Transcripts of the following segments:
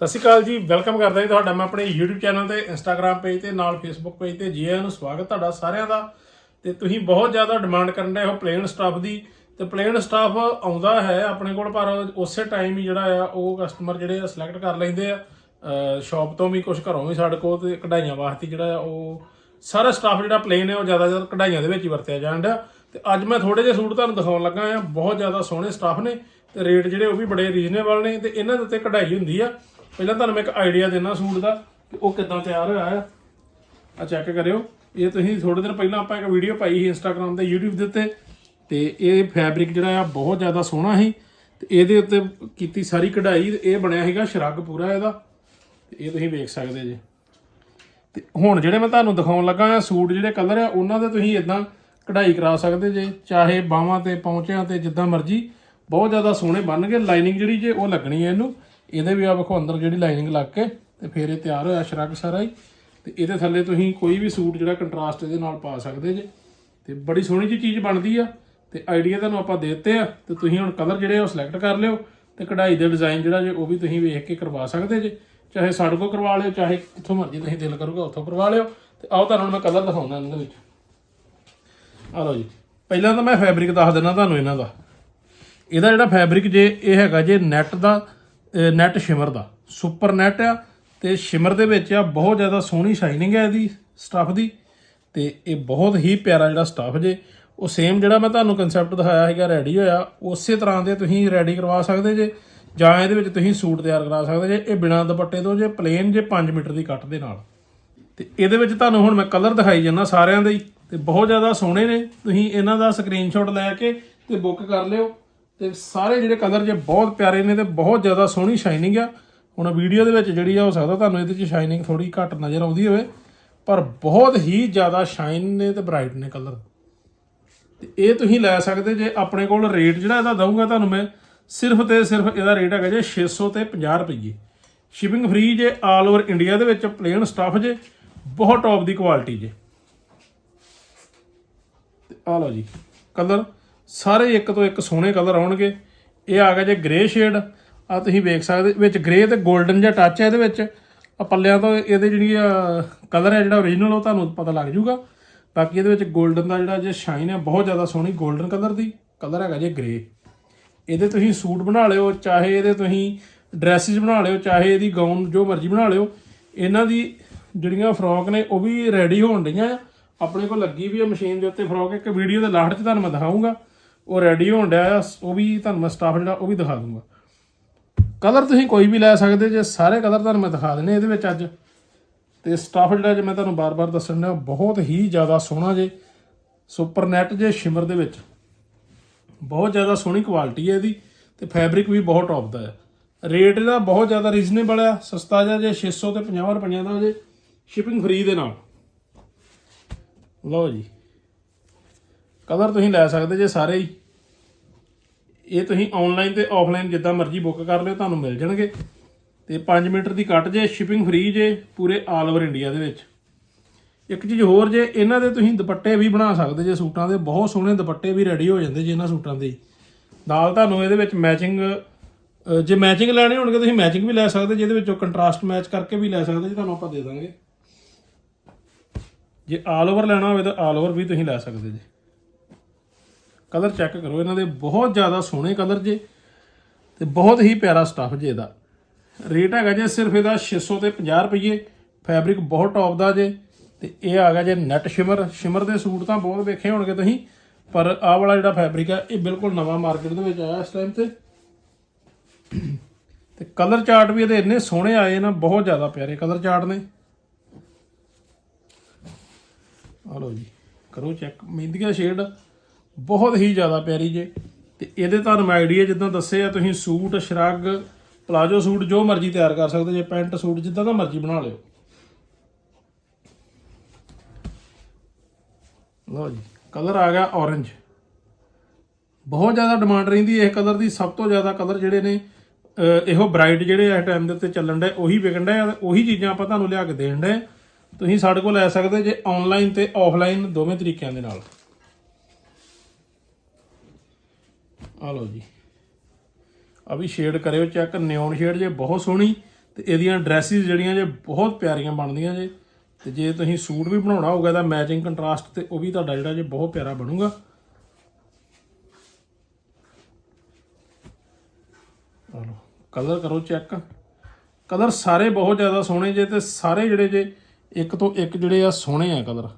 ਸਤਿ ਸ਼੍ਰੀ ਅਕਾਲ ਜੀ, ਵੈਲਕਮ ਕਰਦਾ ਜੀ ਤੁਹਾਡਾ, ਮੈਂ ਆਪਣੇ YouTube ਚੈਨਲ ਤੇ, Instagram ਪੇਜ ਤੇ, ਨਾਲ Facebook ਪੇਜ ਤੇ, ਜੀ ਆਇਆਂ ਨੂੰ ਸਵਾਗਤ ਤੁਹਾਡਾ ਸਾਰਿਆਂ ਦਾ। ਤੇ ਤੁਸੀਂ ਬਹੁਤ ਜ਼ਿਆਦਾ ਡਿਮਾਂਡ ਕਰਨ ਦੇ ਹੋ ਪਲੇਨ ਸਟਾਫ ਦੀ। ਤੇ ਪਲੇਨ ਸਟਾਫ ਆਉਂਦਾ ਹੈ ਆਪਣੇ ਕੋਲ, ਪਰ ਉਸੇ ਟਾਈਮ ਹੀ ਜਿਹੜਾ ਆ, ਉਹ ਕਸਟਮਰ ਜਿਹੜੇ ਆ ਸਿਲੈਕਟ ਕਰ ਲੈਂਦੇ ਆ। ਸ਼ਾਪ ਤੋਂ ਵੀ ਕੁਝ ਘਰੋਂ ਵੀ ਸਾਡੇ ਕੋਲ, ਤੇ ਕਢਾਈਆਂ ਵਾਸਤੇ ਜਿਹੜਾ ਆ, ਉਹ ਸਾਰਾ ਸਟਾਫ ਜਿਹੜਾ ਪਲੇਨ ਹੈ ਉਹ ਜ਼ਿਆਦਾ ਜ਼ਿਆਦਾ ਕਢਾਈਆਂ ਦੇ ਵਿੱਚ ਹੀ ਵਰਤਿਆ ਜਾਂਦਾ ਤੇ ਅੱਜ ਮੈਂ ਥੋੜੇ ਜਿਹੇ ਸੂਟ ਤੁਹਾਨੂੰ ਦਿਖਾਉਣ ਲੱਗਾ ਆ। ਬਹੁਤ ਜ਼ਿਆਦਾ ਸੋਹਣੇ ਸਟਾਫ ਨੇ, ਤੇ ਰੇਟ ਜਿਹੜੇ ਉਹ ਵੀ ਬੜੇ ਰੀਜ਼ਨੇਬਲ ਨੇ। ਤੇ ਇਹਨਾਂ ਦੇ ਉੱਤੇ ਕਢਾਈ ਹੁੰਦੀ ਆ। ਪਹਿਲਾਂ ਤੁਹਾਨੂੰ ਮੈਂ ਇੱਕ ਆਈਡੀਆ ਦੇਣਾ ਸੂਟ ਦਾ ਕਿ ਉਹ ਕਿੱਦਾਂ ਤਿਆਰ ਹੋਇਆ ਆ। ਆ ਚੈੱਕ ਕਰਿਓ। ਇਹ ਤੁਸੀਂ ਥੋੜੇ ਦਿਨ ਪਹਿਲਾਂ ਆਪਾਂ ਇੱਕ ਵੀਡੀਓ ਪਾਈ ਸੀ ਇੰਸਟਾਗ੍ਰam ਤੇ, YouTube ਦੇ ਉੱਤੇ। ਤੇ ਇਹ ਫੈਬਰਿਕ ਜਿਹੜਾ ਆ, ਬਹੁਤ ਜ਼ਿਆਦਾ ਸੋਹਣਾ ਸੀ। ਤੇ ਇਹਦੇ ਉੱਤੇ ਕੀਤੀ ਸਾਰੀ ਕਢਾਈ। ਤੇ ਇਹ ਬਣਿਆ ਹੈਗਾ ਸ਼ਰਗ ਪੂਰਾ ਇਹਦਾ। ਤੇ ਇਹ ਤੁਸੀਂ ਵੇਖ ਸਕਦੇ ਜੇ। ਤੇ ਹੁਣ ਜਿਹੜੇ ਮੈਂ ਤੁਹਾਨੂੰ ਦਿਖਾਉਣ ਲੱਗਾ ਆ, ਸੂਟ ਜਿਹੜੇ ਕਲਰ ਆ, ਉਹਨਾਂ ਦੇ ਤੁਸੀਂ ਇਦਾਂ ਕਢਾਈ ਕਰਾ ਸਕਦੇ ਜੇ। ਚਾਹੇ ਬਾਹਾਂ ਤੇ, ਪੌਂਚਿਆਂ ਤੇ, ਜਿੱਦਾਂ ਮਰਜ਼ੀ। ਬਹੁਤ ਜ਼ਿਆਦਾ ਸੋਹਣੇ ਬਣਨਗੇ। ਲਾਈਨਿੰਗ ਜਿਹੜੀ ਜੇ ਉਹ ਲੱਗਣੀ ਹੈ ਇਹਨੂੰ। ਇਹਦੇ ਵੀ ਆ ਵੇਖੋ ਅੰਦਰ ਜਿਹੜੀ ਲਾਈਨਿੰਗ ਲੱਗ ਕੇ ਤੇ ਫਿਰ ਇਹ ਤਿਆਰ ਹੋਇਆ ਸ਼ਰਗ ਸਾਰਾ ਹੀ। ਤੇ ਇਹਦੇ ਥੱਲੇ ਤੁਸੀਂ ਕੋਈ ਵੀ ਸੂਟ ਜਿਹੜਾ ਕੰਟਰਾਸਟ ਇਹਦੇ ਨਾਲ ਪਾ ਸਕਦੇ ਜੇ। ਤੇ ਬੜੀ ਸੋਹਣੀ ਜੀ ਚੀਜ਼ ਬਣਦੀ ਆ। ਤੇ ਆਈਡੀਆ ਤੁਹਾਨੂੰ ਆਪਾਂ ਦੇ ਦਿੱਤੇ ਆ। ਤੇ ਤੁਸੀਂ ਹੁਣ ਕਲਰ ਜਿਹੜੇ ਆ ਉਹ ਸਿਲੈਕਟ ਕਰ ਲਿਓ। ਤੇ ਕਢਾਈ ਦੇ ਡਿਜ਼ਾਈਨ ਜਿਹੜਾ ਜੇ ਉਹ ਵੀ ਤੁਸੀਂ ਵੇਖ ਕੇ ਕਰਵਾ ਸਕਦੇ ਜੇ। ਚਾਹੇ ਸਾਡੇ ਕੋਲ ਕਰਵਾ ਲਿਓ, ਚਾਹੇ ਕਿੱਥੋਂ ਮਰਜ਼ੀ ਤੁਸੀਂ ਦਿਲ ਕਰੂਗਾ ਉੱਥੋਂ ਕਰਵਾ ਲਿਓ। ਤੇ ਆਓ ਤੁਹਾਨੂੰ ਮੈਂ ਕਲਰ ਦਿਖਾਉਂਦਾ ਇਹਨਾਂ ਦੇ ਵਿੱਚ। ਆ ਲਓ ਜੀ। ਪਹਿਲਾਂ ਤਾਂ ਮੈਂ ਫੈਬਰਿਕ ਦੱਸ ਦਿੰਦਾ ਤੁਹਾਨੂੰ ਇਹਨਾਂ ਦਾ। ਇਹਦਾ ਜਿਹੜਾ ਫੈਬਰਿਕ ਜੇ ਇਹ ਹੈਗਾ ਜੇ ਨੈਟ ਦਾ ਨੈਟ ਸ਼ਿਮਰ ਦਾ। ਸੁਪਰ ਨੈਟ ਆ ਤੇ ਸ਼ਿਮਰ ਦੇ ਵਿੱਚ ਆ ਬਹੁਤ ਜ਼ਿਆਦਾ ਸੋਹਣੀ ਸ਼ਾਈਨਿੰਗ ਹੈ ਇਹਦੀ ਸਟਫ ਦੀ ਤੇ ਇਹ ਬਹੁਤ ਹੀ ਪਿਆਰਾ ਜਿਹੜਾ ਸਟਫ ਜੇ। ਉਹ ਸੇਮ ਜਿਹੜਾ ਮੈਂ ਤੁਹਾਨੂੰ ਕਨਸੈਪਟ ਦਿਖਾਇਆ ਹੈਗਾ ਰੈਡੀ ਹੋਇਆ, ਉਸੇ ਤਰ੍ਹਾਂ ਦੇ ਤੁਸੀਂ ਰੈਡੀ ਕਰਵਾ ਸਕਦੇ ਜੇ ਜਾਂ ਇਹਦੇ ਵਿੱਚ ਤੁਸੀਂ ਸੂਟ ਤਿਆਰ ਕਰਾ ਸਕਦੇ ਜੇ। ਇਹ ਬਿਨਾਂ ਦੁਪੱਟੇ ਤੋਂ ਜੇ ਪਲੇਨ ਜੇ 5 ਮੀਟਰ ਦੀ ਕੱਟ ਦੇ ਨਾਲ। ਤੇ ਇਹਦੇ ਵਿੱਚ ਤੁਹਾਨੂੰ ਹੁਣ ਮੈਂ ਕਲਰ ਦਿਖਾਈ ਜਾਂਦਾ ਸਾਰਿਆਂ ਦੇ ਹੀ ਤੇ ਬਹੁਤ ਜ਼ਿਆਦਾ ਸੋਹਣੇ ਨੇ। ਤੁਸੀਂ ਇਹਨਾਂ ਦਾ ਸਕਰੀਨਸ਼ਾਟ ਲੈ ਕੇ ਤੇ ਬੁੱਕ ਕਰ ਲਿਓ। ਤੇ ਸਾਰੇ ਜਿਹੜੇ ਕਲਰ ਜੇ ਬਹੁਤ ਪਿਆਰੇ ਨੇ ਤੇ ਬਹੁਤ ਜ਼ਿਆਦਾ ਸੋਹਣੀ ਸ਼ਾਈਨਿੰਗ ਆ। ਹੁਣ ਵੀਡੀਓ ਦੇ ਵਿੱਚ ਜਿਹੜੀ ਆ, ਹੋ ਸਕਦਾ ਤੁਹਾਨੂੰ ਇਹਦੇ 'ਚ ਸ਼ਾਈਨਿੰਗ ਥੋੜੀ ਘੱਟ ਨਜ਼ਰ ਆਉਂਦੀ ਹੋਵੇ, ਪਰ ਬਹੁਤ ਹੀ ਜ਼ਿਆਦਾ ਸ਼ਾਈਨ ਨੇ ਤੇ ਬ੍ਰਾਈਟ ਨੇ ਕਲਰ। ਤੇ ਇਹ ਤੁਸੀਂ ਲੈ ਸਕਦੇ ਜੇ ਆਪਣੇ ਕੋਲ ਰੇਟ ਜਿਹੜਾ ਇਹਦਾ ਦਊਂਗਾ ਤੁਹਾਨੂੰ ਮੈਂ, ਸਿਰਫ ਤੇ ਸਿਰਫ ਇਹਦਾ ਰੇਟ ਹੈਗਾ ਜੇ 600 ਤੇ 50 ਰੁਪਏ ਸ਼ਿਪਿੰਗ ਫ੍ਰੀ ਜੇ ਆਲ ਓਵਰ ਇੰਡੀਆ ਦੇ ਵਿੱਚ ਪਲੇਨ ਸਟਫ ਜੇ, ਬਹੁਤ ਟੌਪ ਦੀ ਕੁਆਲਿਟੀ ਜੇ। ਤੇ ਆ ਲਓ ਜੀ, ਕਲਰ। ਸਾਰੇ ਇੱਕ ਤੋਂ ਇੱਕ ਸੋਹਣੇ ਕਲਰ ਆਉਣਗੇ। ਇਹ ਆ ਗਿਆ ਜੇ ਗ੍ਰੇ ਸ਼ੇਡ ਆ ਤੁਸੀਂ ਵੇਖ ਸਕਦੇ, ਵਿੱਚ ਗ੍ਰੇ ਤੇ 골ਡਨ ਜਿਹਾ ਟੱਚ ਹੈ ਇਹਦੇ ਵਿੱਚ। ਆ ਪੱਲਿਆਂ ਤੋਂ ਇਹਦੇ ਜਿਹੜੀ ਆ ਕਲਰ ਹੈ ਜਿਹੜਾ origignal ਉਹ ਤੁਹਾਨੂੰ ਪਤਾ ਲੱਗ ਜਾਊਗਾ। ਬਾਕੀ ਇਹਦੇ ਵਿੱਚ 골ਡਨ ਦਾ ਜਿਹੜਾ ਜੇ ਸ਼ਾਈਨ ਹੈ ਬਹੁਤ ਜ਼ਿਆਦਾ ਸੋਹਣੀ 골ਡਨ ਕਲਰ ਦੀ ਕਲਰ ਹੈਗਾ ਜੇ ਗ੍ਰੇ ਇਹਦੇ ਤੁਸੀਂ ਸੂਟ ਬਣਾ ਲਿਓ, ਚਾਹੇ ਇਹਦੇ ਤੁਸੀਂ ਡਰੈਸਿਸ ਬਣਾ ਲਿਓ, ਚਾਹੇ ਇਹਦੀ ਗਾਊਨ ਜੋ ਮਰਜ਼ੀ ਬਣਾ ਲਿਓ। ਇਹਨਾਂ ਦੀ ਜਿਹੜੀਆਂ ਫਰੋਕ ਨੇ, ਉਹ ਵੀ ਰੈਡੀ ਹੋਣ ਰਹੀਆਂ ਆਪਣੇ ਕੋਲ ਲੱਗੀ ਵੀ ਆ ਮਸ਼ੀਨ ਦੇ ਉੱਤੇ ਫਰੋਕ ਇੱਕ ਵੀਡੀਓ ਦੇ ਲਾਸਟ 'ਚ ਤੁਹਾਨੂੰ ਮੈਂ ਦਿਖਾਉਂਗਾ ਉਹ ਰੈਡੀ ਹੋਣ ਡਿਆ ਆ, ਉਹ ਵੀ ਤੁਹਾਨੂੰ ਮੈਂ ਸਟਾਫ ਜਿਹੜਾ ਉਹ ਵੀ ਦਿਖਾ ਦੂੰਗਾ। ਕਲਰ ਤੁਸੀਂ ਕੋਈ ਵੀ ਲੈ ਸਕਦੇ, ਜੇ ਸਾਰੇ ਕਲਰ ਤੁਹਾਨੂੰ ਮੈਂ ਦਿਖਾ ਦਿੰਨੇ ਇਹਦੇ ਵਿੱਚ ਅੱਜ। ਤੇ ਸਟਾਫ ਜਿਹੜਾ ਜੇ ਮੈਂ ਤੁਹਾਨੂੰ ਬਾਰ-ਬਾਰ ਦੱਸਣ ਡਿਆ, ਬਹੁਤ ਹੀ ਜ਼ਿਆਦਾ ਸੋਹਣਾ ਜੇ ਸੁਪਰ ਨੈਟ ਜੇ ਸ਼ਿਮਰ ਦੇ ਵਿੱਚ। ਬਹੁਤ ਜ਼ਿਆਦਾ ਸੋਹਣੀ ਕੁਆਲਿਟੀ ਹੈ ਇਹਦੀ, ਤੇ ਫੈਬਰਿਕ ਵੀ ਬਹੁਤ ਟੌਪ ਦਾ ਹੈ ਰੇਟ ਇਹਦਾ ਬਹੁਤ ਜ਼ਿਆਦਾ ਰੀਜ਼ਨੇਬਲ ਆ, ਸਸਤਾ ਜਿਹਾ ਜੇ 600 ਤੇ 50 ਰੁਪਈਆਂ ਦਾ ਜੇ ਸ਼ਿਪਿੰਗ ਫ੍ਰੀ ਦੇ ਨਾਲ। ਲਓ ਜੀ। ਕਲਰ ਤੁਸੀਂ ਲੈ ਸਕਦੇ ਜੇ ਸਾਰੇ ਹੀ। ਇਹ ਤੁਸੀਂ ਆਨਲਾਈਨ ਤੇ ਆਫਲਾਈਨ ਜਿੱਦਾਂ ਮਰਜ਼ੀ ਬੁੱਕ ਕਰ ਲਿਓ, ਤੁਹਾਨੂੰ ਮਿਲ ਜਾਣਗੇ। ਤੇ 5 ਮੀਟਰ ਦੀ ਕੱਟ ਜੇ ਸ਼ਿਪਿੰਗ ਫ੍ਰੀ ਜੇ, ਪੂਰੇ ਆਲ ਓਵਰ ਇੰਡੀਆ ਦੇ ਵਿੱਚ। ਇੱਕ ਚੀਜ਼ ਹੋਰ ਜੇ, ਇਹਨਾਂ ਦੇ ਤੁਸੀਂ ਦੁਪੱਟੇ ਵੀ ਬਣਾ ਸਕਦੇ ਜੇ ਸੂਟਾਂ ਦੇ। ਬਹੁਤ ਸੋਹਣੇ ਦੁਪੱਟੇ ਵੀ ਰੈਡੀ ਹੋ ਜਾਂਦੇ ਜੇ ਇਹਨਾਂ ਸੂਟਾਂ ਦੇ। ਨਾਲ ਤੁਹਾਨੂੰ ਇਹਦੇ ਵਿੱਚ ਮੈਚਿੰਗ ਜੇ ਮੈਚਿੰਗ ਲੈਣੇ ਹੋਣਗੇ, ਤੁਸੀਂ ਮੈਚਿੰਗ ਵੀ ਲੈ ਸਕਦੇ, ਜਿਹਦੇ ਵਿੱਚੋਂ ਕੰਟਰਾਸਟ ਮੈਚ ਕਰਕੇ ਵੀ ਲੈ ਸਕਦੇ ਜੀ, ਤੁਹਾਨੂੰ ਆਪਾਂ ਦੇ ਦਾਂਗੇ। ਜੇ ਆਲ ਓਵਰ ਲੈਣਾ ਹੋਵੇ ਤਾਂ ਆਲ ਓਵਰ ਵੀ ਤੁਸੀਂ ਲੈ ਸਕਦੇ ਜੀ। ਕਲਰ ਚੈੱਕ ਕਰੋ, ਇਹਨਾਂ ਦੇ ਬਹੁਤ ਜ਼ਿਆਦਾ ਸੋਹਣੇ ਕਲਰ ਜੇ ਤੇ ਬਹੁਤ ਹੀ ਪਿਆਰਾ ਸਟੱਫ ਜੇ ਇਹਦਾ। ਰੇਟ ਹੈਗਾ ਜੇ ਸਿਰਫ ਇਹਦਾ 600 ਤੇ 50 ਰੁਪਏ ਫੈਬਰਿਕ ਬਹੁਤ ਟੌਪ ਦਾ ਜੇ ਤੇ ਇਹ ਆ ਗਿਆ ਜੇ ਨੈਟ ਸ਼ਿਮਰ ਸ਼ਿਮਰ ਦੇ ਸੂਟ ਤਾਂ ਬਹੁਤ ਵੇਖੇ ਹੋਣਗੇ ਤੁਸੀਂ, ਪਰ ਆਹ ਵਾਲਾ ਜਿਹੜਾ ਫੈਬਰਿਕ ਹੈ ਇਹ ਬਿਲਕੁਲ ਨਵਾਂ ਮਾਰਕੀਟ ਦੇ ਵਿੱਚ ਆਇਆ ਇਸ ਟਾਈਮ ਤੇ। ਤੇ ਕਲਰ ਚਾਰਟ ਵੀ ਇਹਦੇ ਇੰਨੇ ਸੋਹਣੇ ਆਏ ਨਾ, ਬਹੁਤ ਜ਼ਿਆਦਾ ਪਿਆਰੇ ਕਲਰ ਚਾਰਟ ਨੇ। ਆ ਲਓ ਜੀ, ਕਰੋ ਚੈੱਕ ਮਹਿੰਦੀਆ ਸ਼ੇਡ ਬਹੁਤ ਹੀ ਜ਼ਿਆਦਾ ਪਿਆਰੀ ਜੇ। ਤੇ ਇਹਦੇ ਤੁਹਾਨੂੰ ਆਈਡੀਆ ਜਿੱਦਾਂ ਦੱਸੇ ਆ, ਤੁਸੀਂ ਸੂਟ, ਸ਼ਰਗ, ਪਲਾਜੋ ਸੂਟ ਜੋ ਮਰਜ਼ੀ ਤਿਆਰ ਕਰ ਸਕਦੇ ਜੇ, ਪੈਂਟ ਸੂਟ ਜਿੱਦਾਂ ਦਾ ਮਰਜ਼ੀ ਬਣਾ ਲਿਓ। ਲਓ ਜੀ, ਕਲਰ ਆ ਗਿਆ orange ਬਹੁਤ ਜ਼ਿਆਦਾ ਡਿਮਾਂਡ ਰਹਿੰਦੀ ਹੈ ਇਹ ਕਲਰ ਦੀ, ਸਭ ਤੋਂ ਜ਼ਿਆਦਾ ਕਲਰ ਜਿਹੜੇ ਨੇ ਇਹੋ ਬ੍ਰਾਈਟ ਜਿਹੜੇ ਇਸ ਟਾਈਮ ਦੇ ਉੱਤੇ ਚੱਲਣ ਡੇ ਉਹੀ ਵਿਕਣ ਦੇ ਆ ਉਹੀ ਚੀਜ਼ਾਂ ਆਪਾਂ ਤੁਹਾਨੂੰ ਲਿਆ ਕੇ ਦੇਣ ਦੇ ਤੁਸੀਂ ਸਾਡੇ ਕੋਲ ਲੈ ਸਕਦੇ ਜੇ ਆਨਲਾਈਨ ਤੇ ਆਫਲਾਈਨ ਦੋਵੇਂ ਤਰੀਕਿਆਂ ਦੇ ਨਾਲ। ਆ ਲਓ ਜੀ। ਆ ਵੀ ਸ਼ੇਡ ਕਰਿਓ ਚੈੱਕ ਨਿਓਨ ਸ਼ੇਡ ਜੇ ਬਹੁਤ ਸੋਹਣੀ, ਤੇ ਇਹਦੀਆਂ ਡਰੈਸਿਸ ਜਿਹੜੀਆਂ ਜੇ ਬਹੁਤ ਪਿਆਰੀਆਂ ਬਣਦੀਆਂ ਜੇ। ਤੇ ਜੇ ਤੁਸੀਂ ਸੂਟ ਵੀ ਬਣਾਉਣਾ ਹੋਊਗਾ ਤਾਂ ਮੈਚਿੰਗ ਕੰਟਰਾਸਟ ਤੇ ਉਹ ਵੀ ਤੁਹਾਡਾ ਜਿਹੜਾ ਜੇ ਬਹੁਤ ਪਿਆਰਾ ਬਣੂਗਾ। ਚਲੋ ਕਲਰ ਕਰੋ ਚੈੱਕ ਕਲਰ ਸਾਰੇ ਬਹੁਤ ਜ਼ਿਆਦਾ ਸੋਹਣੇ ਜੇ ਤੇ ਸਾਰੇ ਜਿਹੜੇ ਜੇ ਇੱਕ ਤੋਂ ਇੱਕ ਜਿਹੜੇ ਆ ਸੋਹਣੇ ਆ ਕਲਰ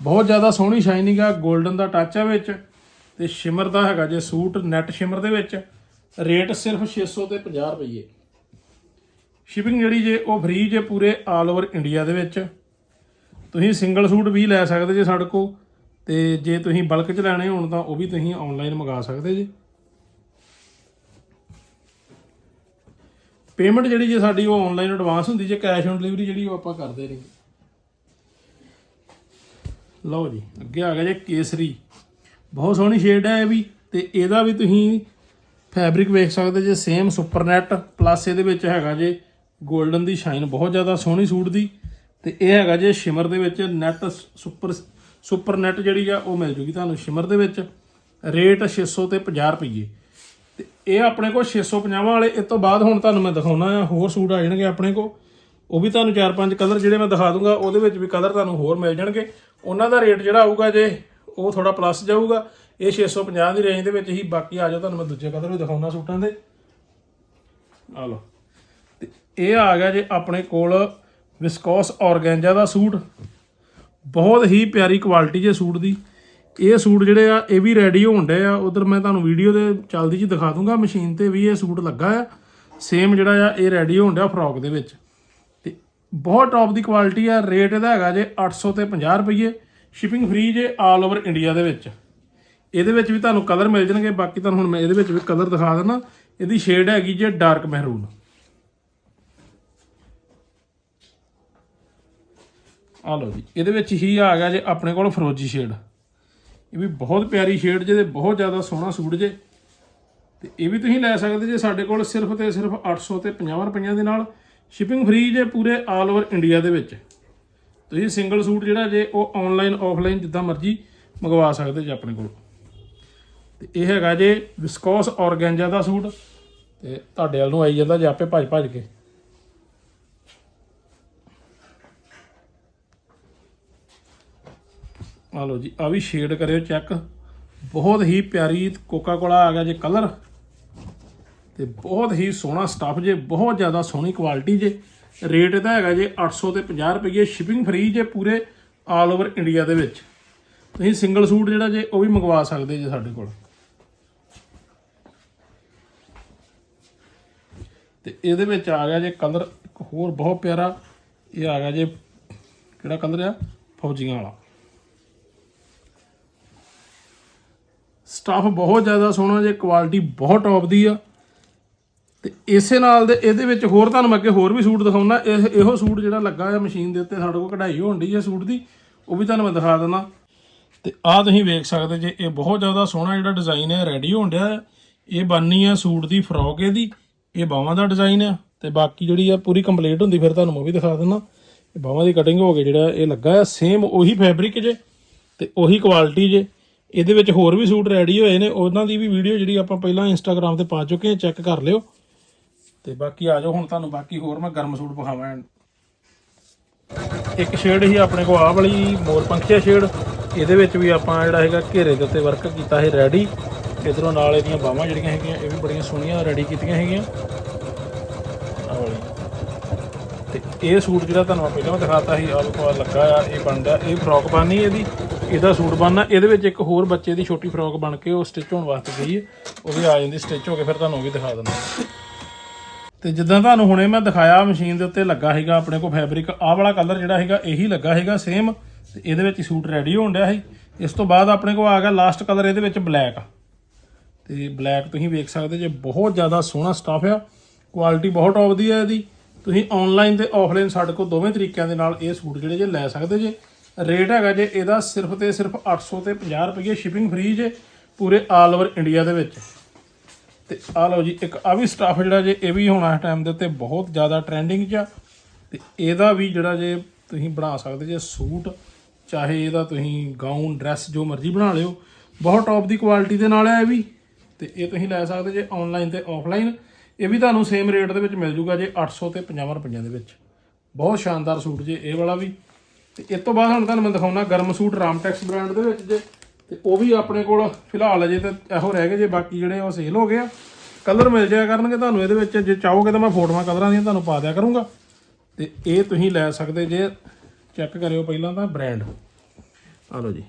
ਬਹੁਤ ਜ਼ਿਆਦਾ ਸੋਹਣੀ ਸ਼ਾਈਨਿੰਗ ਆ 골ਡਨ ਦਾ ਟੱਚ ਆ ਵਿੱਚ। ਤੇ ਸ਼ਿਮਰ ਦਾ ਹੈਗਾ ਜੇ ਸੂਟ ਨੈਟ ਸ਼ਿਮਰ ਦੇ ਵਿੱਚ, ਰੇਟ ਸਿਰਫ 600 ਤੇ 50 ਰੁਪਏ ਸ਼ਿਪਿੰਗ ਜਿਹੜੀ ਜੇ, ਉਹ ਫ੍ਰੀ ਜੇ ਪੂਰੇ ਆਲ ਓਵਰ ਇੰਡੀਆ ਦੇ ਵਿੱਚ। ਤੁਸੀਂ ਸਿੰਗਲ ਸੂਟ ਵੀ ਲੈ ਸਕਦੇ ਜੇ ਸਾਡੇ ਕੋਲ, ਤੇ ਜੇ ਤੁਸੀਂ ਬਲਕ 'ਚ ਲੈਣੇ ਹੋਣ ਤਾਂ ਉਹ ਵੀ ਤੁਸੀਂ ਆਨਲਾਈਨ ਮੰਗਾ ਸਕਦੇ ਜੇ। ਪੇਮੈਂਟ ਜਿਹੜੀ ਜੇ ਸਾਡੀ ਉਹ ਆਨਲਾਈਨ ਐਡਵਾਂਸ ਹੁੰਦੀ ਜੇ ਕੈਸ਼ ਔਨ ਡਿਲੀਵਰੀ ਜਿਹੜੀ ਉਹ ਆਪਾਂ ਕਰਦੇ ਨਹੀਂ ਲਓ ਜੀ, ਅੱਗੇ ਆ ਗਿਆ ਜੇ ਕੇਸਰੀ। ਬਹੁਤ ਸੋਹਣੀ ਸ਼ੇਡ ਹੈ ਇਹ ਵੀ, ਤੇ ਇਹਦਾ ਵੀ ਤੁਸੀਂ ਫੈਬਰਿਕ ਵੇਖ ਸਕਦੇ ਜੇ ਸੇਮ ਸੁਪਰਨੈਟ ਪਲੱਸ ਇਹਦੇ ਵਿੱਚ ਹੈਗਾ ਜੇ 골ਡਨ ਦੀ ਸ਼ਾਈਨ ਬਹੁਤ ਜ਼ਿਆਦਾ ਸੋਹਣੀ ਸੂਟ ਦੀ, ਤੇ ਇਹ ਹੈਗਾ ਜੇ ਸ਼ਿਮਰ ਦੇ ਵਿੱਚ ਨੈਟ ਸੁਪਰ ਸੁਪਰ ਨੈਟ ਜਿਹੜੀ ਆ, ਉਹ ਮਿਲ ਜੂਗੀ ਤੁਹਾਨੂੰ ਸ਼ਿਮਰ ਦੇ ਵਿੱਚ ਰੇਟ 600 ਤੇ 50 ਰੁਪਏ ਤੇ ਇਹ ਆਪਣੇ ਕੋਲ 650 ਵਾਲੇ ਇਸ ਤੋਂ ਬਾਅਦ ਹੁਣ ਤੁਹਾਨੂੰ ਮੈਂ ਦਿਖਾਉਣਾ ਆ, ਹੋਰ ਸੂਟ ਆ ਜਾਣਗੇ ਆਪਣੇ ਕੋਲ। ਉਹ ਵੀ ਤੁਹਾਨੂੰ ਚਾਰ ਪੰਜ ਕਲਰ ਜਿਹੜੇ ਮੈਂ ਦਿਖਾ ਦੂੰਗਾ, ਉਹਦੇ ਵਿੱਚ ਵੀ ਕਲਰ ਤੁਹਾਨੂੰ ਹੋਰ ਮਿਲ ਜਾਣਗੇ। ਉਹਨਾਂ ਦਾ ਰੇਟ ਜਿਹੜਾ ਆਊਗਾ ਜੇ ਉਹ ਥੋੜਾ ਪਲੱਸ ਜਾਊਗਾ। ਇਹ 650 ਦੀ ਰੇਂਜ ਦੇ ਵਿੱਚ ਹੀ ਬਾਕੀ ਆ ਜਾਓ, ਤੁਹਾਨੂੰ ਮੈਂ ਦੂਜੇ ਕਲਰ ਵੀ ਦਿਖਾਉਣਾ ਸੂਟਾਂ ਦੇ। ਆ ਲਓ। ਤੇ ਇਹ ਆ ਗਿਆ ਜੇ ਆਪਣੇ ਕੋਲ ਵਿਸਕੋਸ ਔਰਗੈਂਜਾ ਦਾ ਸੂਟ। ਬਹੁਤ ਹੀ ਪਿਆਰੀ ਕੁਆਲਿਟੀ ਜੇ ਸੂਟ ਦੀ। ਇਹ ਸੂਟ ਜਿਹੜੇ ਆ, ਇਹ ਵੀ ਰੈਡੀ ਹੋਣ ਡਏ ਆ। ਉਧਰ ਮੈਂ ਤੁਹਾਨੂੰ ਵੀਡੀਓ ਦੇ ਚੱਲਦੀ ਜੀ ਦਿਖਾ ਦੂੰਗਾ ਮਸ਼ੀਨ ਤੇ ਵੀ ਇਹ ਸੂਟ ਲੱਗਾ ਆ। ਸੇਮ ਜਿਹੜਾ ਆ, ਇਹ ਰੈਡੀ ਹੋਣ ਡਿਆ ਫਰੋਕ ਦੇ ਵਿੱਚ। ਤੇ ਬਹੁਤ ਟੌਪ ਦੀ ਕੁਆਲਿਟੀ ਆ। ਰੇਟ ਇਹਦਾ ਹੈਗਾ ਜੇ 800 ਤੇ 50 ਰੁਪਏ ਸ਼ਿਪਿੰਗ ਫ੍ਰੀ ਜੇ ਆਲ ਓਵਰ ਇੰਡੀਆ ਦੇ ਵਿੱਚ। ਇਹਦੇ ਵਿੱਚ ਵੀ ਤੁਹਾਨੂੰ ਕਲਰ ਮਿਲ ਜਾਣਗੇ, ਬਾਕੀ ਤੁਹਾਨੂੰ ਹੁਣ ਮੈਂ ਇਹਦੇ ਵਿੱਚ ਵੀ ਕਲਰ ਦਿਖਾ ਦਿੰਦਾ। ਇਹਦੀ ਸ਼ੇਡ ਹੈਗੀ ਜੇ ਡਾਰਕ ਮਹਿਰੂਨ ਆ ਲਓ ਜੀ, ਇਹਦੇ ਵਿੱਚ ਹੀ ਆ ਗਿਆ ਜੇ ਆਪਣੇ ਕੋਲ ਫਰੋਜੀ ਸ਼ੇਡ ਇਹ ਵੀ ਬਹੁਤ ਪਿਆਰੀ ਸ਼ੇਡ ਜੇ ਜਿਹਦੇ ਬਹੁਤ ਜ਼ਿਆਦਾ ਸੋਹਣਾ ਸੂਟ ਜੇ। ਤੇ ਇਹ ਵੀ ਤੁਸੀਂ ਲੈ ਸਕਦੇ ਜੇ ਸਾਡੇ ਕੋਲ ਸਿਰਫ ਤੇ ਸਿਰਫ 800 ਤੇ 50 ਰੁਪਈਆਂ ਦੇ ਨਾਲ। ਸ਼ਿਪਿੰਗ ਫ੍ਰੀ ਜੇ ਪੂਰੇ ਆਲ ਓਵਰ ਇੰਡੀਆ ਦੇ ਵਿੱਚ। ਤੁਸੀਂ ਸਿੰਗਲ ਸੂਟ ਜਿਹੜਾ ਜੇ ਉਹ ਆਨਲਾਈਨ ਆਫਲਾਈਨ ਜਿੱਦਾਂ ਮਰਜ਼ੀ ਮੰਗਵਾ ਸਕਦੇ ਜੇ ਆਪਣੇ ਕੋਲ। ਤੇ ਇਹ ਹੈਗਾ ਜੇ ਵਿਸਕੋਸ ਔਰਗੈਂਜਾ ਦਾ ਸੂਟ ਤੇ ਤੁਹਾਡੇ ਵੱਲ ਨੂੰ ਆਈ ਜਾਂਦਾ ਜੇ ਆਪੇ ਭੱਜ ਭੱਜ ਕੇ। ਆ ਲਓ ਜੀ ਆ ਵੀ ਸ਼ੇਡ ਕਰਿਓ ਚੈੱਕ ਬਹੁਤ ਹੀ ਪਿਆਰੀ ਕੋਕਾ ਕੋਲਾ ਆ ਗਿਆ ਜੇ ਕਲਰ ਤੇ ਬਹੁਤ ਹੀ ਸੋਹਣਾ ਸਟੱਫ ਜੇ, ਬਹੁਤ ਜ਼ਿਆਦਾ ਸੋਹਣੀ ਕੁਆਲਿਟੀ ਜੇ। ਰੇਟ ਇਹਦਾ ਹੈਗਾ ਜੇ 800 ਤੇ 50 ਰੁਪਏ ਸ਼ਿਪਿੰਗ ਫ੍ਰੀ ਜੇ ਪੂਰੇ ਆਲ ਓਵਰ ਇੰਡੀਆ ਦੇ ਵਿੱਚ। ਤੁਸੀਂ ਸਿੰਗਲ ਸੂਟ ਜਿਹੜਾ ਜੇ ਉਹ ਵੀ ਮੰਗਵਾ ਸਕਦੇ ਜੇ ਸਾਡੇ ਕੋਲ। ਤੇ ਇਹਦੇ ਵਿੱਚ ਆ ਗਿਆ ਜੇ ਕਲਰ ਇੱਕ ਹੋਰ ਬਹੁਤ ਪਿਆਰਾ, ਇਹ ਆ ਗਿਆ ਜੇ ਕਿਹੜਾ ਕਲਰ ਆ? ਫੌਜੀਆਂ ਵਾਲਾ। ਸਟਾਫ ਬਹੁਤ ਜ਼ਿਆਦਾ ਸੋਹਣਾ ਜੇ ਕੁਆਲਿਟੀ ਬਹੁਤ ਟੌਪ ਦੀ ਆ। ਤੇ ਇਸੇ ਨਾਲ ਦੇ ਇਹਦੇ ਵਿੱਚ ਹੋਰ ਤੁਹਾਨੂੰ ਮੈਂ ਅੱਗੇ ਹੋਰ ਵੀ ਸੂਟ ਦਿਖਾਉਣਾ। ਇਹ ਇਹੋ ਸੂਟ ਜਿਹੜਾ ਲੱਗਾ ਆ ਮਸ਼ੀਨ ਦੇ ਉੱਤੇ ਸਾਡੇ ਕੋਲ ਕਢਾਈ ਹੋਣ ਡਈ ਹੈ ਸੂਟ ਦੀ, ਉਹ ਵੀ ਤੁਹਾਨੂੰ ਮੈਂ ਦਿਖਾ ਦਿੰਦਾ। ਤੇ ਆਹ ਤੁਸੀਂ ਵੇਖ ਸਕਦੇ ਜੇ, ਇਹ ਬਹੁਤ ਜ਼ਿਆਦਾ ਸੋਹਣਾ ਜਿਹੜਾ ਡਿਜ਼ਾਈਨ ਹੈ ਰੈਡੀ ਹੋਣ ਡਿਆ ਇਹ ਬਣਨੀ ਆ ਸੂਟ ਦੀ ਫਰੋਕ ਇਹਦੀ, ਇਹ ਬਾਹਾਂ ਦਾ ਡਿਜ਼ਾਈਨ ਆ ਤੇ ਬਾਕੀ ਜਿਹੜੀ ਆ ਪੂਰੀ ਕੰਪਲੀਟ ਹੁੰਦੀ, ਫਿਰ ਤੁਹਾਨੂੰ ਮੈਂ ਉਹ ਵੀ ਦਿਖਾ ਦਿੰਦਾ। ਇਹ ਬਾਹਾਂ ਦੀ ਕਟਿੰਗ ਹੋ ਕੇ ਜਿਹੜਾ ਇਹ ਲੱਗਾ ਆ ਸੇਮ ਉਹੀ ਫੈਬਰਿਕ ਜੇ, ਤੇ ਉਹੀ ਕੁਆਲਿਟੀ ਜੇ। ਇਹਦੇ ਵਿੱਚ ਹੋਰ ਵੀ ਸੂਟ ਰੈਡੀ ਹੋਏ ਨੇ, ਉਹਨਾਂ ਦੀ ਵੀ ਵੀਡੀਓ ਜਿਹੜੀ ਆਪਾਂ ਪਹਿਲਾਂ ਇੰਸਟਾਗ੍ਰam ਤੇ ਪਾ ਚੁੱਕੇ ਹਾਂ ਚੈੱਕ ਕਰ ਲਿਓ। ਤੇ ਬਾਕੀ ਆ ਜਾਓ, ਹੁਣ ਤੁਹਾਨੂੰ ਬਾਕੀ ਹੋਰ ਮੈਂ ਗਰਮ ਸੂਟ ਵਿਖਾਵਾਂ ਇੱਕ ਸ਼ੇਡ ਹੀ ਆਪਣੇ ਕੋਲ, ਆਹ ਵਾਲੀ ਮੋਰ ਪੰਖੀਆ ਸ਼ੇਡ ਇਹਦੇ ਵਿੱਚ ਵੀ ਆਪਾਂ ਜਿਹੜਾ ਹੈਗਾ ਘੇਰੇ ਦੇ ਉੱਤੇ ਵਰਕ ਕੀਤਾ ਹੈ ਰੈਡੀ ਇਧਰੋਂ ਨਾਲ ਇਹਦੀਆਂ ਬਾਹਾਂ ਜਿਹੜੀਆਂ ਹੈਗੀਆਂ, ਇਹ ਵੀ ਬੜੀਆਂ ਸੋਹਣੀਆਂ ਰੈਡੀ ਕੀਤੀਆਂ ਹੈਗੀਆਂ। ਆਹ ਵਾਲੀ। ਤੇ ਇਹ ਸੂਟ ਜਿਹੜਾ ਤੁਹਾਨੂੰ ਮੈਂ ਪਹਿਲਾਂ ਦਿਖਾਤਾ ਸੀ, ਆਹ ਕੋਲ ਲੱਗਾ ਆ, ਇਹ ਬਣਦਾ ਇਹ ਫਰੋਕ ਬਣਨੀ ਇਹਦੀ, ਇਹਦਾ ਸੂਟ ਬਣਨਾ। ਇਹਦੇ ਵਿੱਚ ਇੱਕ ਹੋਰ ਬੱਚੇ ਦੀ ਛੋਟੀ ਫਰੋਕ ਬਣ ਕੇ ਉਹ ਸਟਿਚ ਹੋਣ ਵਾਸਤੇ ਗਈ ਉਹ ਵੀ ਆ ਜਾਂਦੀ ਸਟਿਚ ਹੋ ਕੇ ਫਿਰ ਤੁਹਾਨੂੰ ਉਹ ਵੀ ਦਿਖਾ ਦਿੰਦਾ। ਤੇ ਜਿੱਦਾਂ ਤੁਹਾਨੂੰ ਹੁਣੇ ਮੈਂ ਦਿਖਾਇਆ, ਮਸ਼ੀਨ ਦੇ ਉੱਤੇ ਲੱਗਾ ਹੈਗਾ ਆਪਣੇ ਕੋਲ ਫੈਬਰਿਕ ਆਹ ਵਾਲਾ ਕਲਰ ਜਿਹੜਾ ਹੈਗਾ ਇਹੀ ਲੱਗਾ ਹੈਗਾ ਸੇਮ ਤੇ ਇਹਦੇ ਵਿੱਚ ਸੂਟ ਰੈਡੀ ਹੋਣ ਡਿਆ ਸੀ। ਇਸ ਤੋਂ ਬਾਅਦ ਆਪਣੇ ਕੋਲ ਆ ਗਿਆ ਲਾਸਟ ਕਲਰ ਇਹਦੇ ਵਿੱਚ ਬਲੈਕ ਤੇ ਬਲੈਕ ਤੁਸੀਂ ਵੇਖ ਸਕਦੇ ਜੇ, ਬਹੁਤ ਜ਼ਿਆਦਾ ਸੋਹਣਾ ਸਟਾਫ ਆ। ਕੁਆਲਿਟੀ ਬਹੁਤ ਟੌਪ ਦੀ ਹੈ ਇਹਦੀ। ਤੁਸੀਂ ਆਨਲਾਈਨ ਤੇ ਆਫਲਾਈਨ ਸਾਡੇ ਕੋਲ ਦੋਵੇਂ ਤਰੀਕਿਆਂ ਦੇ ਨਾਲ ਇਹ ਸੂਟ ਜਿਹੜੇ ਜੇ ਲੈ ਸਕਦੇ ਜੇ। ਰੇਟ ਹੈਗਾ ਜੇ ਇਹਦਾ ਸਿਰਫ ਤੇ ਸਿਰਫ 800 ਤੇ 50 ਰੁਪਏ ਸ਼ਿਪਿੰਗ ਫ੍ਰੀ ਜੇ, ਪੂਰੇ ਆਲ ਓਵਰ ਇੰਡੀਆ ਦੇ ਵਿੱਚ। ਤੇ ਆ ਲਓ ਜੀ, ਇੱਕ ਆ ਵੀ ਸਟਾਫ ਜਿਹੜਾ ਜੇ ਇਹ ਵੀ ਹੋਣਾ ਇਸ ਟਾਈਮ ਦੇ ਉੱਤੇ ਬਹੁਤ ਜ਼ਿਆਦਾ ਟ੍ਰੈਂਡਿੰਗ 'ਚ ਆ। ਤੇ ਇਹਦਾ ਵੀ ਜਿਹੜਾ ਜੇ ਤੁਸੀਂ ਬਣਾ ਸਕਦੇ ਜੇ ਸੂਟ, ਚਾਹੇ ਇਹਦਾ ਤੁਸੀਂ ਗਾਊਨ ਡਰੈਸ ਜੋ ਮਰਜ਼ੀ ਬਣਾ ਲਿਓ, ਬਹੁਤ ਟੌਪ ਦੀ ਕੁਆਲਿਟੀ ਦੇ ਨਾਲ ਹੈ ਇਹ ਵੀ। ਤੇ ਇਹ ਤੁਸੀਂ ਲੈ ਸਕਦੇ ਜੇ ਆਨਲਾਈਨ ਤੇ ਆਫਲਾਈਨ ਇਹ ਵੀ ਤੁਹਾਨੂੰ ਸੇਮ ਰੇਟ ਦੇ ਵਿੱਚ ਮਿਲ ਜੂਗਾ ਜੇ 800 ਤੇ 50 ਰੁਪਈਆਂ ਦੇ ਵਿੱਚ। ਬਹੁਤ ਸ਼ਾਨਦਾਰ ਸੂਟ ਜੇ ਇਹ ਵਾਲਾ ਵੀ। ਤੇ ਇਸ ਤੋਂ ਬਾਅਦ ਹੁਣ ਤੁਹਾਨੂੰ ਮੈਂ ਦਿਖਾਉਣਾ ਗਰਮ ਸੂਟ ਰਾਮਟੈਕਸ ਬ੍ਰਾਂਡ ਦੇ ਵਿੱਚ ਜੇ। ਤੇ ਉਹ ਵੀ ਆਪਣੇ ਕੋਲ ਫਿਲਹਾਲ ਅਜੇ ਤਾਂ ਇਹੋ ਰਹਿ ਗਏ, ਜੇ ਬਾਕੀ ਜਿਹੜੇ ਉਹ ਸੇਲ ਹੋ ਗਏ ਆ ਕਲਰ ਮਿਲ ਜਾਇਆ ਕਰਨਗੇ ਤੁਹਾਨੂੰ, ਇਹਦੇ ਵਿੱਚ ਜੇ ਚਾਹੋਗੇ ਤਾਂ ਮੈਂ ਫੋਟੋਆਂ ਕਲਰਾਂ ਦੀਆਂ ਤੁਹਾਨੂੰ ਪਾ ਦਿਆ ਕਰੂੰਗਾ। ਤੇ ਇਹ ਤੁਸੀਂ ਲੈ ਸਕਦੇ ਜੇ ਚੈੱਕ ਕਰਿਓ ਪਹਿਲਾਂ ਤਾਂ ਬ੍ਰਾਂਡ ਆ ਲਓ ਜੀ।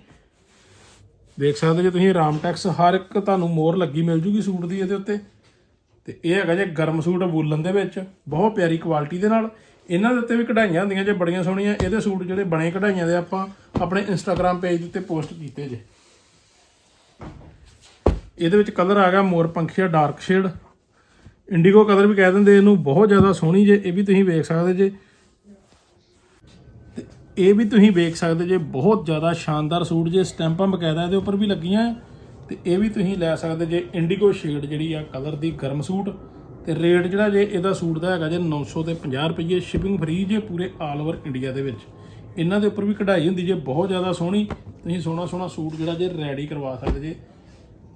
ਦੇਖ ਸਕਦੇ ਜੇ ਤੁਸੀਂ ਰਾਮਟੈਕਸ ਹਰ ਇੱਕ ਤੁਹਾਨੂੰ ਮੋਰ ਲੱਗੀ ਮਿਲ ਜੂਗੀ ਸੂਟ ਦੀ ਇਹਦੇ ਉੱਤੇ। ਤੇ ਇਹ ਹੈਗਾ ਜੇ ਗਰਮ ਸੂਟ ਵੂਲਨ ਦੇ ਵਿੱਚ, ਬਹੁਤ ਪਿਆਰੀ ਕੁਆਲਿਟੀ ਦੇ ਨਾਲ। ਇਹਨਾਂ ਦੇ ਉੱਤੇ ਵੀ ਕਢਾਈਆਂ ਹੁੰਦੀਆਂ ਜੇ ਬੜੀਆਂ ਸੋਹਣੀਆਂ, ਇਹਦੇ ਸੂਟ ਜਿਹੜੇ ਬਣੇ ਕਢਾਈਆਂ ਦੇ ਆਪਾਂ ਆਪਣੇ ਇੰਸਟਾਗ੍ਰam ਪੇਜ ਦੇ ਉੱਤੇ ਪੋਸਟ ਕੀਤੇ ਜੇ। ਇਹਦੇ ਵਿੱਚ ਕਲਰ ਆ ਗਿਆ ਮੋਰ ਪੰਖੀਆ ਡਾਰਕ ਸ਼ੇਡ ਇੰਡੀਗੋ ਕਲਰ ਵੀ ਕਹਿ ਦਿੰਦੇ, ਇਹਨੂੰ ਬਹੁਤ ਜ਼ਿਆਦਾ ਸੋਹਣੀ ਜੇ, ਇਹ ਵੀ ਤੁਸੀਂ ਵੇਖ ਸਕਦੇ ਜੇ। ਤੇ ਇਹ ਵੀ ਤੁਸੀਂ ਵੇਖ ਸਕਦੇ ਜੇ, ਬਹੁਤ ਜ਼ਿਆਦਾ ਸ਼ਾਨਦਾਰ ਸੂਟ ਜੇ, ਸਟੈਂਪਾਂ ਬਕਾਇਦਾ ਇਹਦੇ ਉੱਪਰ ਵੀ ਲੱਗੀਆਂ। ਹੈ। ਤੇ ਇਹ ਵੀ ਤੁਸੀਂ ਲੈ ਸਕਦੇ ਜੇ ਇੰਡੀਗੋ ਸ਼ੇਡ ਜਿਹੜੀ ਆ ਕਲਰ ਦੀ ਗਰਮ ਸੂਟ। ਤੇ ਰੇਟ ਜਿਹੜਾ ਜੇ, ਇਹਦਾ ਸੂਟ ਦਾ ਹੈਗਾ ਜੇ 900 ਤੇ 50 ਰੁਪਏ ਸ਼ਿਪਿੰਗ ਫ੍ਰੀ ਜੇ ਪੂਰੇ ਆਲ ਓਵਰ ਇੰਡੀਆ ਦੇ ਵਿੱਚ। ਇਹਨਾਂ ਦੇ ਉੱਪਰ ਵੀ ਕਢਾਈ ਹੁੰਦੀ ਜੇ, ਬਹੁਤ ਜ਼ਿਆਦਾ ਸੋਹਣੀ। ਤੁਸੀਂ ਸੋਹਣਾ ਸੋਹਣਾ ਸੂਟ ਜਿਹੜਾ ਜੇ ਰੈਡੀ ਕਰਵਾ ਸਕਦੇ ਜੇ।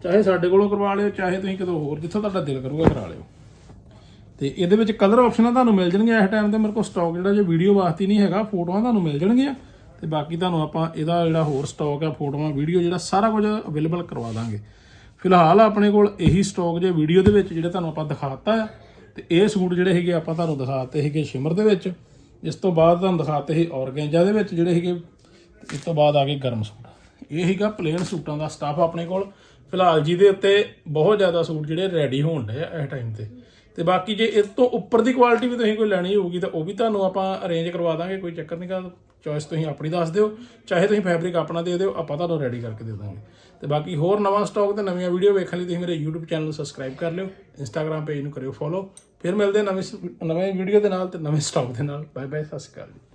ਚਾਹੇ ਸਾਡੇ ਕੋਲੋਂ ਕਰਵਾ ਲਿਓ, ਚਾਹੇ ਤੁਸੀਂ ਕਿਤੋਂ ਹੋਰ, ਜਿੱਥੋਂ ਤੁਹਾਡਾ ਦਿਲ ਕਰੂਗਾ ਕਰਾ ਲਿਓ। ਤੇ ਇਹਦੇ ਵਿੱਚ ਕਲਰ ਆਪਸ਼ਨਾਂ ਤੁਹਾਨੂੰ ਮਿਲ ਜਾਣਗੀਆਂ ਇਸ ਟਾਈਮ ਤੇ, ਮੇਰੇ ਕੋਲ ਸਟਾਕ ਜਿਹੜਾ ਜੇ ਵੀਡੀਓ ਵਾਸਤੇ ਨਹੀਂ ਹੈਗਾ, ਫੋਟੋਆਂ ਤੁਹਾਨੂੰ ਮਿਲ ਜਾਣਗੀਆਂ। ਤੇ ਬਾਕੀ ਤੁਹਾਨੂੰ ਆਪਾਂ ਇਹਦਾ ਜਿਹੜਾ ਹੋਰ ਸਟਾਕ ਆ, ਫੋਟੋਆਂ ਵੀਡੀਓ ਜਿਹੜਾ ਸਾਰਾ ਕੁਝ ਅਵੇਲੇਬਲ ਕਰਵਾ ਦਾਂਗੇ। ਫਿਲਹਾਲ ਆਪਣੇ ਕੋਲ ਇਹੀ ਸਟਾਕ ਜੇ ਵੀਡੀਓ ਦੇ ਵਿੱਚ ਜਿਹੜੇ ਤੁਹਾਨੂੰ ਆਪਾਂ ਦਿਖਾਤਾ ਆ, ਤੇ ਇਹ ਸੂਟ ਜਿਹੜੇ ਹੈਗੇ ਆਪਾਂ ਤੁਹਾਨੂੰ ਦਿਖਾਤੇ ਹੈਗੇ ਸ਼ਿਮਰ ਦੇ ਵਿੱਚ। ਇਸ ਤੋਂ ਬਾਅਦ ਤੁਹਾਨੂੰ ਦਿਖਾਤੇ ਸੀ ਔਰਗੈਂਜਾ ਦੇ ਵਿੱਚ ਜਿਹੜੇ ਹੈਗੇ, ਇਸ ਤੋਂ ਬਾਅਦ ਆ ਗਏ ਗਰਮ ਸੂਟ। ਇਹ ਹੈਗਾ ਪਲੇਨ ਸੂਟਾਂ ਦਾ ਸਟਾਫ ਆਪਣੇ ਕੋਲ। ਫਿਲਹਾਲ ਜੀ ਦੇ ਉੱਤੇ ਬਹੁਤ ਜ਼ਿਆਦਾ ਸੂਟ ਜਿਹੜੇ ਰੈਡੀ ਹੋਣ ਡੇ ਆ ਇਸ ਟਾਈਮ ਤੇ। ਤੇ ਬਾਕੀ ਜੇ ਇਸ ਤੋਂ ਉੱਪਰ ਦੀ ਕੁਆਲਿਟੀ ਵੀ ਤੁਸੀਂ ਕੋਈ ਲੈਣੀ ਹੋਊਗੀ ਤਾਂ ਉਹ ਵੀ ਤੁਹਾਨੂੰ ਆਪਾਂ ਅਰੇਂਜ ਕਰਵਾ ਦਾਂਗੇ, ਕੋਈ ਚੱਕਰ ਨਹੀਂ ਗਾ। ਚੋਇਸ ਤੁਸੀਂ ਆਪਣੀ ਦੱਸ ਦਿਓ। ਚਾਹੇ ਤੁਸੀਂ ਫੈਬਰਿਕ ਆਪਣਾ ਦੇ ਦਿਓ, ਆਪਾਂ ਤੁਹਾਨੂੰ ਰੈਡੀ ਕਰਕੇ ਦੇ ਦਾਂਗੇ। ਤੇ ਬਾਕੀ ਹੋਰ ਨਵਾਂ ਸਟਾਕ ਤੇ ਨਵੀਆਂ ਵੀਡੀਓ ਵੇਖਣ ਲਈ ਤੁਸੀਂ ਮੇਰੇ YouTube ਚੈਨਲ ਨੂੰ ਸਬਸਕ੍ਰਾਈਬ ਕਰ ਲਿਓ, Instagram ਪੇਜ ਨੂੰ ਕਰਿਓ ਫੋਲੋ ਫਿਰ ਮਿਲਦੇ ਹਾਂ ਨਵੇਂ ਸ- ਨਵੇਂ ਵੀਡੀਓ ਦੇ ਨਾਲ ਤੇ ਨਵੇਂ ਸਟਾਕ ਦੇ ਨਾਲ। ਬਾਏ ਬਾਏ ਸਤਿ ਸ਼੍ਰੀ ਅਕਾਲ ਜੀ।